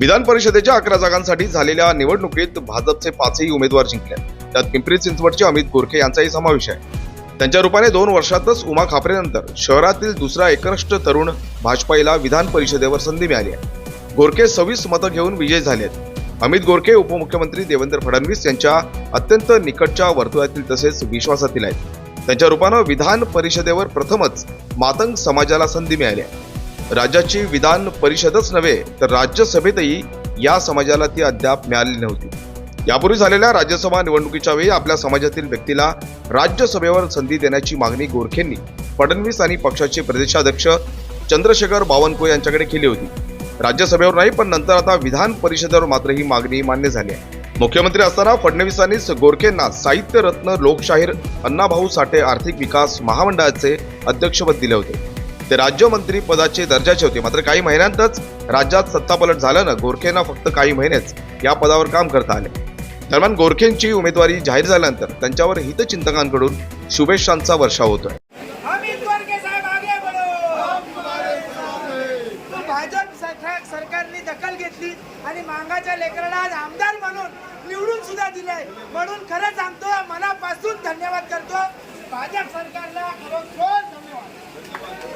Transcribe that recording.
विधान परिषदेच्या अकरा जागांसाठी झालेल्या निवडणुकीत भाजपचे पाचही उमेदवार जिंकले. त्यात पिंपरी चिंचवडचे अमित गोरखे यांचाही समावेश आहे. त्यांच्या रूपाने दोन वर्षातच उमा खापरेनंतर शहरातील दुसरा एकनिष्ठ तरुण भाजपाईला विधान परिषदेवर संधी मिळाली आहे. गोरखे सव्वीस मतं घेऊन विजय झाले आहेत. अमित गोरखे उपमुख्यमंत्री देवेंद्र फडणवीस यांच्या अत्यंत निकटच्या वर्तुळातील तसेच विश्वासातील आहेत. त्यांच्या रूपानं विधान परिषदेवर प्रथमच मातंग समाजाला संधी मिळाली आहे. राज्याची विधान परिषदच नव्हे तर राज्यसभेतही या समाजाला ती अद्याप मिळाली नव्हती. यापूर्वी झालेल्या राज्यसभा निवडणुकीच्या वेळी आपल्या समाजातील व्यक्तीला राज्यसभेवर संधी देण्याची मागणी गोरखेंनी फडणवीस आणि पक्षाचे प्रदेशाध्यक्ष चंद्रशेखर बावनकुळे यांच्याकडे केली होती. राज्यसभेवर नाही पण नंतर आता विधान परिषदेवर मात्र ही मागणी मान्य झाली आहे. मुख्यमंत्री असताना फडणवीसांनीच गोरखेंना साहित्य रत्न लोकशाहीर अण्णाभाऊ साठे आर्थिक विकास महामंडळाचे अध्यक्षपद दिले होते. ते राज्यमंत्री पदाचे दर्जाचे होते. मात्र काही महिन्यांतच राज्यात सत्तापलट झाल्यानं गोरखेंना फक्त काही महिनेच या पदावर काम करता आले. दरम्यान गोरखेंची उमेदवारी जाहीर झाल्यानंतर त्यांच्यावर हितचिंतकांकडून शुभेच्छांचा वर्षाव होतोय. सरकारने दखल घेतली आणि मांगाच्या लेकराला आज आमदार म्हणून निवडून सुद्धा म्हणून खरं सांगतो मनापासून धन्यवाद करतो. भाजप सरकारला खरोखर धन्यवाद.